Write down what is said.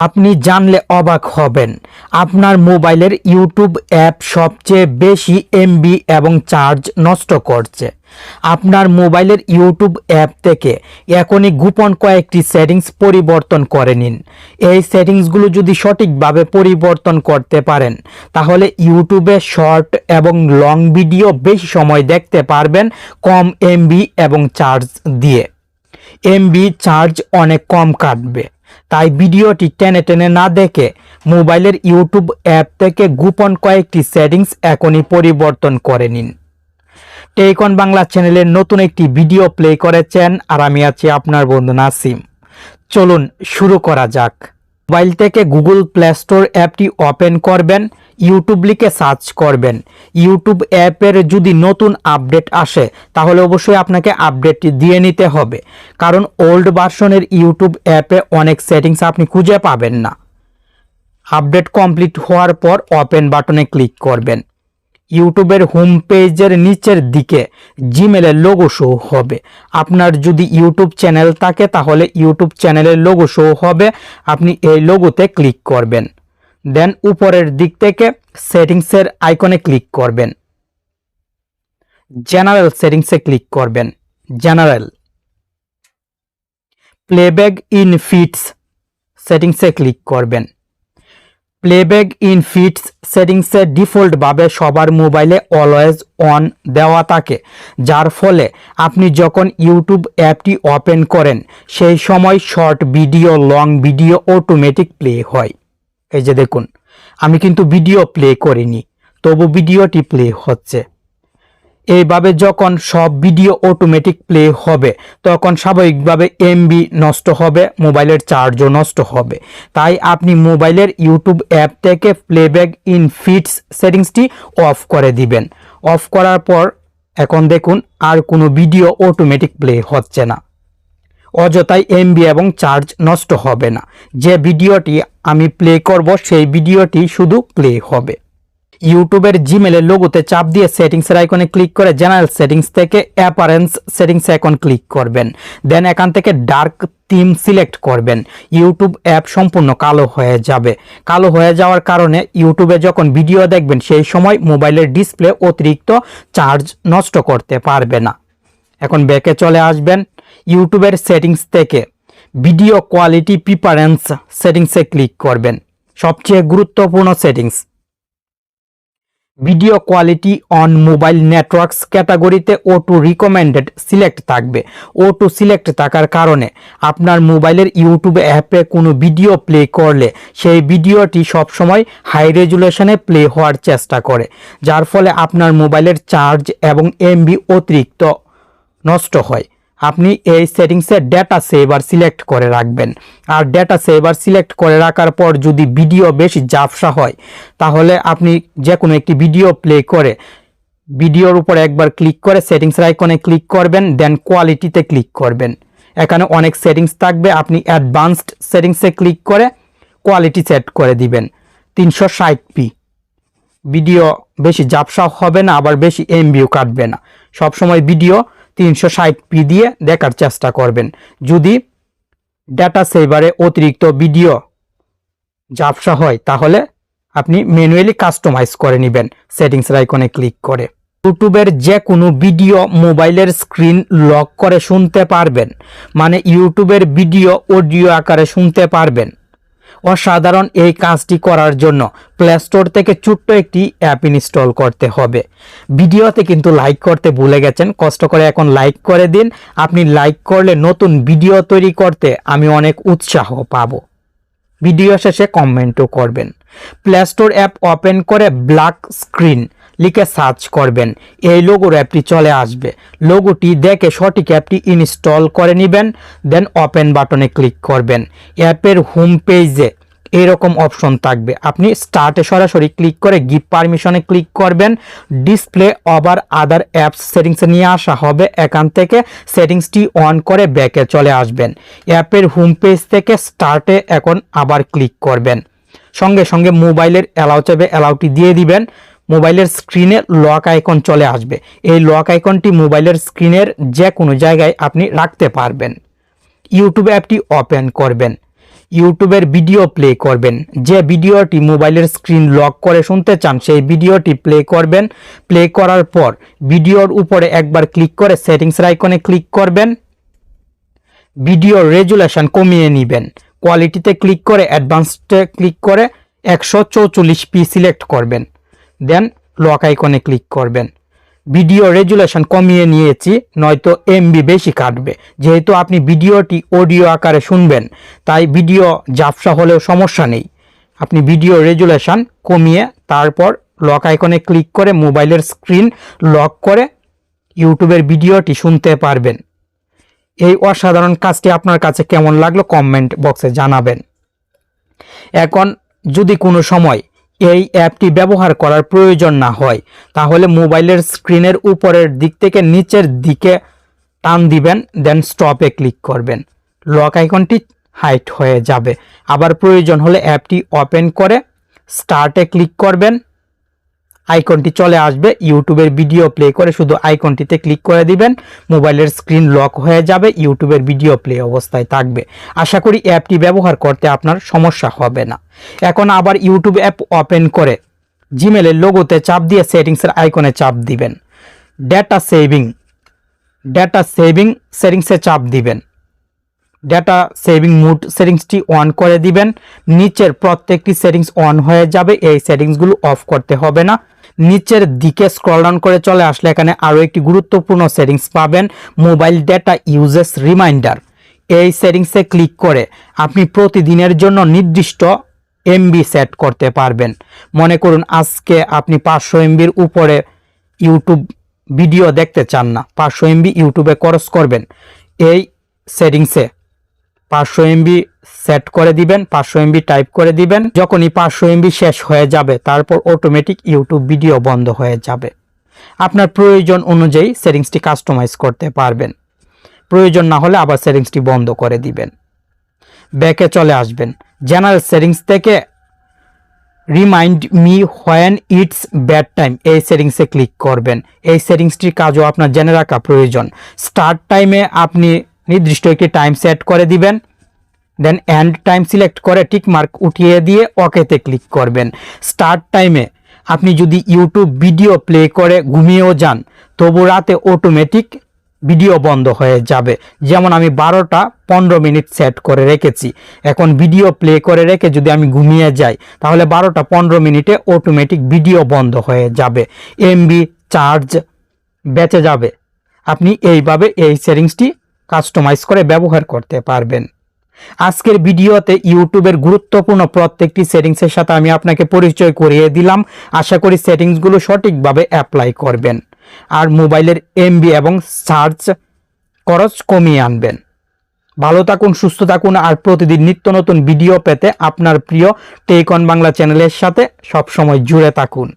আপনি জানলে অবাক হবেন। আপনার মোবাইলের ইউটিউব অ্যাপ সবচেয়ে বেশি এমবি এবং চার্জ নষ্ট করছে। আপনার মোবাইলের ইউটিউব অ্যাপ থেকে এখনই গোপন কয়েকটি সেটিংস পরিবর্তন করে নিন। এই সেটিংসগুলো যদি সঠিকভাবে পরিবর্তন করতে পারেন, তাহলে ইউটিউবে শর্ট এবং লং ভিডিও বেশি সময় দেখতে পারবেন কম এমবি এবং চার্জ দিয়ে। এমবি চার্জ অনেক কম কাটবে। তাই ভিডিওটি টেনে টেনে না দেখে মোবাইলের ইউটিউব অ্যাপ থেকে গোপন কয়েকটি সেটিংস এখনই পরিবর্তন করে নিন। টেকন বাংলা চ্যানেলের নতুন একটি ভিডিও প্লে করেছেন আর আমি আছি আপনার বন্ধু নাসিম। চলুন শুরু করা যাক। মোবাইল থেকে গুগল প্লে স্টোর অ্যাপটি ওপেন করবেন। ইউটিউব লিখে সার্চ করবেন। ইউটিউব অ্যাপের যদি নতুন আপডেট আসে, তাহলে অবশ্যই আপনাকে আপডেটটি দিয়ে নিতে হবে। কারণ ওল্ড ভার্সনের ইউটিউব অ্যাপে অনেক সেটিংস আপনি খুঁজে পাবেন না। আপডেট কমপ্লিট হওয়ার পর ওপেন বাটনে ক্লিক করবেন। ইউটিউবের হোম পেজের নিচের দিকে জিমেলের লোগো শো হবে। আপনার যদি ইউটিউব চ্যানেল থাকে, তাহলে ইউটিউব চ্যানেলের লোগো শো হবে। আপনি এই লোগোতে ক্লিক করবেন। দেন উপরের দিক থেকে সেটিংসের আইকনে ক্লিক করবেন। জেনারেল সেটিংসে ক্লিক করবেন। জেনারেল। প্লেব্যাক ইন ফিটস সেটিংসে ক্লিক করবেন। প্লেব্যাক ইন ফিটস সেটিংসে ডিফল্টভাবে সবার মোবাইলে অলওয়েজ অন দেওয়া থাকে, যার ফলে আপনি যখন ইউটিউব অ্যাপটি ওপেন করেন, সেই সময় short video, long video automatic play হয়। এই যে দেখুন, আমি কিন্তু ভিডিও প্লে করিনি, তবু ভিডিওটি প্লে হচ্ছে। এইভাবে যখন সব ভিডিও অটোমেটিক প্লে হবে, তখন স্বাভাবিকভাবে এমবি নষ্ট হবে, মোবাইলের চার্জও নষ্ট হবে। তাই আপনি মোবাইলের ইউটিউব অ্যাপ থেকে প্লেব্যাক ইন ফিটস সেটিংসটি অফ করে দিবেন। অফ করার পর এখন দেখুন, আর কোনো ভিডিও অটোমেটিক প্লে হচ্ছে না। অযথাই এমবি এবং চার্জ নষ্ট হবে না। যে ভিডিওটি আমি প্লে করব, সেই ভিডিওটি শুধু প্লে হবে। ইউটিউবের জিমেলের লোগোতে চাপ দিয়ে সেটিংসের আইকনে ক্লিক করে জেনারেল সেটিংস থেকে অ্যাপারেন্স সেটিংস এখন ক্লিক করবেন। দেন এখান থেকে ডার্ক থিম সিলেক্ট করবেন। ইউটিউব অ্যাপ সম্পূর্ণ কালো হয়ে যাবে। কালো হয়ে যাওয়ার কারণে ইউটিউবে যখন ভিডিও দেখবেন, সেই সময় মোবাইলের ডিসপ্লে অতিরিক্ত চার্জ নষ্ট করতে পারবে না। এখন ব্যাকে চলে আসবেন। ইউটিউবের সেটিংস থেকে ভিডিও কোয়ালিটি প্রিপারেন্স সেটিংসে ক্লিক করবেন। সবচেয়ে গুরুত্বপূর্ণ settings. Video quality on mobile networks ক্যাটাগরিতে ও টু রিকমেন্ডেড সিলেক্ট থাকবে। ও টু সিলেক্ট থাকার কারণে আপনার মোবাইলের ইউটিউব অ্যাপে কোনো ভিডিও প্লে করলে সেই ভিডিওটি সবসময় হাই রেজুলেশনে প্লে হওয়ার চেষ্টা করে, যার ফলে আপনার মোবাইলের চার্জ এবং এমবি অতিরিক্ত নষ্ট হয়। আপনি এই সেটিংসে ডেটা সেভার সিলেক্ট করে রাখবেন। আর ডেটা সেভার সিলেক্ট করে রাখার পর যদি ভিডিও বেশি জাফসা হয়, তাহলে আপনি যে কোনো একটি ভিডিও প্লে করে ভিডিওর উপর একবার ক্লিক করে সেটিংস আইকনে ক্লিক করবেন দেন কোয়ালিটিতে ক্লিক করবেন। এখানে অনেক সেটিংস থাকবে, আপনি অ্যাডভান্সড সেটিংসে ক্লিক করে কোয়ালিটি সেট করে দিবেন। তিনশো ষাট পি। ভিডিও বেশি জাপসা হবে না, আবার বেশি এমবিও কাটবে না। সবসময় ভিডিও তিনশো ষাট পি দিয়ে দেখার চেষ্টা করবেন। যদি ডেটা সেভারে অতিরিক্ত ভিডিও জাপসা হয়, তাহলে আপনি ম্যানুয়ালি কাস্টমাইজ করে নেবেন সেটিংস আইকনে ক্লিক করে। ইউটিউবের যে কোনো ভিডিও মোবাইলের স্ক্রিন লক করে শুনতে পারবেন মানে ইউটিউবের ভিডিও অডিও আকারে শুনতে পারবেন। অসাধারণ এই কাজটি করার জন্য প্লে স্টোর থেকে ছোট্ট একটি অ্যাপ ইনস্টল করতে হবে। ভিডিওতে কিন্তু লাইক করতে ভুলে গেছেন, কষ্ট করে এখন লাইক করে দিন। আপনি লাইক করলে নতুন ভিডিও তৈরি করতে আমি অনেক উৎসাহ পাব। ভিডিও শেষে কমেন্টও করবেন। প্লে স্টোর অ্যাপ ওপেন করে ব্ল্যাক স্ক্রিন লিখে সার্চ করবেন। এই লোগোর অ্যাপটি চলে আসবে। লোগোটি দেখে সঠিক অ্যাপটি ইনস্টল করে নেবেন দেন ওপেন বাটনে ক্লিক করবেন। অ্যাপের হোম পেজে এরকম অপশন থাকবে। আপনি স্টার্টে সরাসরি ক্লিক করে গিভ পারমিশনে ক্লিক করবেন। ডিসপ্লে ওভার আদার অ্যাপস সেটিংসে নিয়ে আসা হবে। এখান থেকে সেটিংসটি অন করে ব্যাকে চলে আসবেন। অ্যাপের হোম পেজ থেকে স্টার্টে এখন আবার ক্লিক করবেন। সঙ্গে সঙ্গে মোবাইলের অ্যালাউ চাবে অ্যালাউটি দিয়ে দিবেন। মোবাইলের স্ক্রিনে লক আইকন চলে আসবে। এই লক আইকনটি মোবাইলের স্ক্রিনের যে কোনো জায়গায় আপনি রাখতে পারবেন। ইউটিউব অ্যাপটি ওপেন করবেন। ইউটিউবের ভিডিও প্লে করবেন। যে ভিডিওটি মোবাইলের স্ক্রিন লক করে শুনতে চান, সেই ভিডিওটি প্লে করবেন। প্লে করার পর ভিডিওর উপরে একবার ক্লিক করে সেটিংসের আইকনে ক্লিক করবেন। ভিডিও রেজুলেশন কমিয়ে নেবেন। কোয়ালিটিতে ক্লিক করে অ্যাডভান্সডে ক্লিক করে একশো চৌচল্লিশ পি সিলেক্ট করবেন। দেন লক আইকনে ক্লিক করবেন। ভিডিও রেজুলেশন কমিয়ে নিয়েছি, নয়তো এমবি বেশি কাটবে। যেহেতু আপনি ভিডিওটি অডিও আকারে শুনবেন, তাই ভিডিও জাপসা হলেও সমস্যা নেই। আপনি ভিডিও রেজুলেশন কমিয়ে তারপর লক আইকনে ক্লিক করে মোবাইলের স্ক্রিন লক করে ইউটিউবের ভিডিওটি শুনতে পারবেন। এই অসাধারণ কাজটি আপনার কাছে কেমন লাগল কমেন্ট বক্সে জানাবেন। এখন যদি কোনো সময় এই অ্যাপটি ব্যবহার করার প্রয়োজন না হয়। তাহলে মোবাইলের স্ক্রিনের উপরের দিক থেকে নিচের দিকে টান দিবেন দেন স্টপে ক্লিক করবেন। লক আইকনটি হাইট হয়ে যাবে। আবার প্রয়োজন হলে অ্যাপটি ওপেন করে স্টার্টে ক্লিক করবেন। আইকনটি চলে আসবে, ইউটিউবের ভিডিও প্লে করে শুধু আইকনটিতে ক্লিক করে দিবেন, মোবাইলের স্ক্রিন লক হয়ে যাবে, ইউটিউবের ভিডিও প্লে অবস্থায় থাকবে। আশা করি অ্যাপটি ব্যবহার করতে আপনার সমস্যা হবে না। এখন আবার ইউটিউব অ্যাপ ওপেন করে জিমেলের লোগোতে চাপ দিয়ে সেটিংসের আইকনে চাপ দিবেন। ডেটা সেভিং ডেটা সেভিং সেটিংসে চাপ দিবেন। ডেটা সেভিং মুড সেটিংসটি অন করে দিবেন। নিচের প্রত্যেকটি সেটিংস অন হয়ে যাবে, এই সেটিংসগুলো অফ করতে হবে না। নিচের দিকে স্ক্রল ডাউন করে চলে আসলে এখানে আরও একটি গুরুত্বপূর্ণ সেটিংস পাবেন মোবাইল ডেটা ইউজেস রিমাইন্ডার এই সেটিংসে ক্লিক করে আপনি প্রতিদিনের জন্য নির্দিষ্ট এমবি সেট করতে পারবেন। মনে করুন আজকে আপনি পাঁচশো এমবির উপরে ইউটিউব ভিডিও দেখতে চান না, পাঁচশো এমবি ইউটিউবে খরচ করবেন। এই সেটিংসে পাঁচশো এমবি সেট করে দিবেন, পাঁচশো এমবি টাইপ করে দিবেন। যখনই পাঁচশো এমবি শেষ হয়ে যাবে, তারপর অটোমেটিক ইউটিউব ভিডিও বন্ধ হয়ে যাবে। আপনার প্রয়োজন অনুযায়ী সেটিংসটি কাস্টমাইজ করতে পারবেন। প্রয়োজন না হলে আবার সেটিংসটি বন্ধ করে দিবেন। ব্যাকে চলে আসবেন। জেনারেল সেটিংস থেকে remind me when it's bedtime এই সেটিংসে ক্লিক করবেন। এই সেটিংসটির কাজও আপনার জেনে রাখা প্রয়োজন। স্টার্ট টাইমে আপনি নির্দিষ্ট একটি টাইম সেট করে দিবেন। দেন অ্যান্ড টাইম সিলেক্ট করে টিক মার্ক উঠিয়ে দিয়ে ওকেতে ক্লিক করবেন। স্টার্ট টাইমে আপনি যদি ইউটিউব ভিডিও প্লে করে ঘুমিয়েও যান, তবু রাতে অটোমেটিক ভিডিও বন্ধ হয়ে যাবে। যেমন আমি বারোটা পনেরো মিনিট সেট করে রেখেছি। এখন ভিডিও প্লে করে রেখে যদি আমি ঘুমিয়ে যাই, তাহলে বারোটা পনেরো মিনিটে অটোমেটিক ভিডিও বন্ধ হয়ে যাবে। এমবি চার্জ বেঁচে যাবে। আপনি এইভাবে এই সেটিংসটি কাস্টমাইজ করে ব্যবহার করতে পারবেন। আজকের ভিডিওতে ইউটিউবের গুরুত্বপূর্ণ প্রত্যেকটি সেটিংসের সাথে আমি আপনাকে পরিচয় করিয়ে দিলাম। আশা করি সেটিংসগুলো সঠিকভাবে অ্যাপ্লাই করবেন আর মোবাইলের এমবি এবং সার্চ খরচ কমিয়ে আনবেন। ভালো থাকুন, সুস্থ থাকুন আর প্রতিদিন নিত্য নতুন ভিডিও পেতে আপনার প্রিয় টেকন বাংলা চ্যানেলের সাথে সবসময় জুড়ে থাকুন।